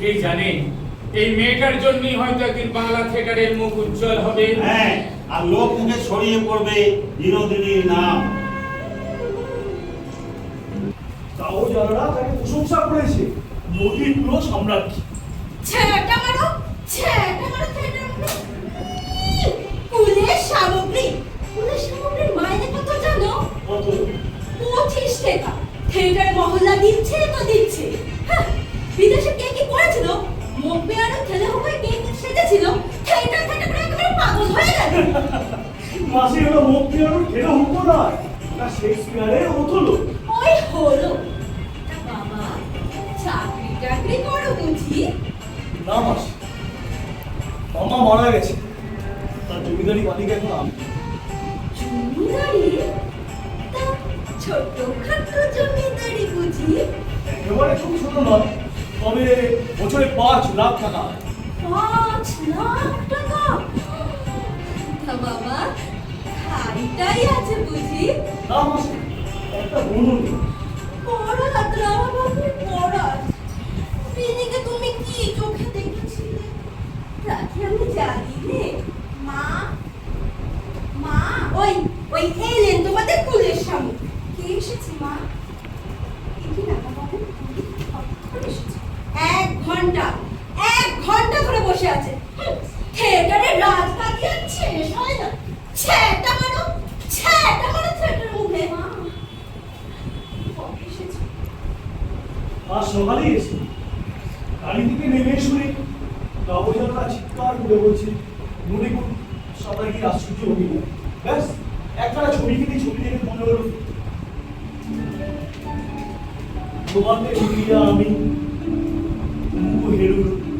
কে জানে? এই মেয়েটার জন্যই হয়তো একদিন বাংলা থিয়েটারের মুখ উজ্জ্বল হবে। হ্যাঁ আর লোক মুখে ছড়িয়ে পড়বে বিনোদিনীর নাম। তাও যারা তাকে প্রশংসা করেছে। নদীর পুরো সম্রাজ্ঞী ছ্যাটা মারো ছ্যাটা মারো থিয়েটার কুলের সামগ্রী কুলের সামগ্রীর মাইনে কত জানো? কত? পঁচিশ টাকা। থিয়েটার মহল্লা দিচ্ছে মুখ হবে কে কি সেজেছিল থিয়েটার থিয়েটার করে একেবারে পাগল হয়ে গেল। মাসি হলো মুক্তি হলো খেলে হুকো নয় না শেক্সপিয়ারের ওথলো ওই হলো। বাবা চাকরি টাকরি করো বুঝি? না মাসি মামা মারা গেছে। তার জমিদারি মালিক এখন আমি। জমিদারি? তা ছোট্ট খাট্ট জমিদারি বুঝি? একেবারে খুব ছোট নয়। তবে বছরে পাঁচ লাখ টাকা। পাঁচ লাখ টাকা? বাবা খাইটাই আছে বুঝি? না একটা বন্ধু নেই। পড়া রাত্রে আমার পড়া। বিনিকে তুমি কি চোখে দেখেছিলে? রাতে আমি জানি নে। মা মা ওই ওই এলেন তোমাদের কুলের সামনে। কে এসেছে মা? কি না বাবু এসেছে? ঘণ্টা এক ঘণ্টা ধরে বসে আছে। থিয়েটারে রাত কাটিয়ে শেষ হয় না। ছ্যাটা মারো ছ্যাটা মারো থিয়েটারের মুখে মা। কবে এসেছে এসে। গাড়ি থেকে নেমে শুনে নবজাতরা চিৎকার করে বলছে নদীগুণ সবাই কি আশ্চর্য অভিনয় ব্যাস একটা ছবি কিনে ছবি দেখে মনে হলো তোমাকে মিলিয়ে আমি menino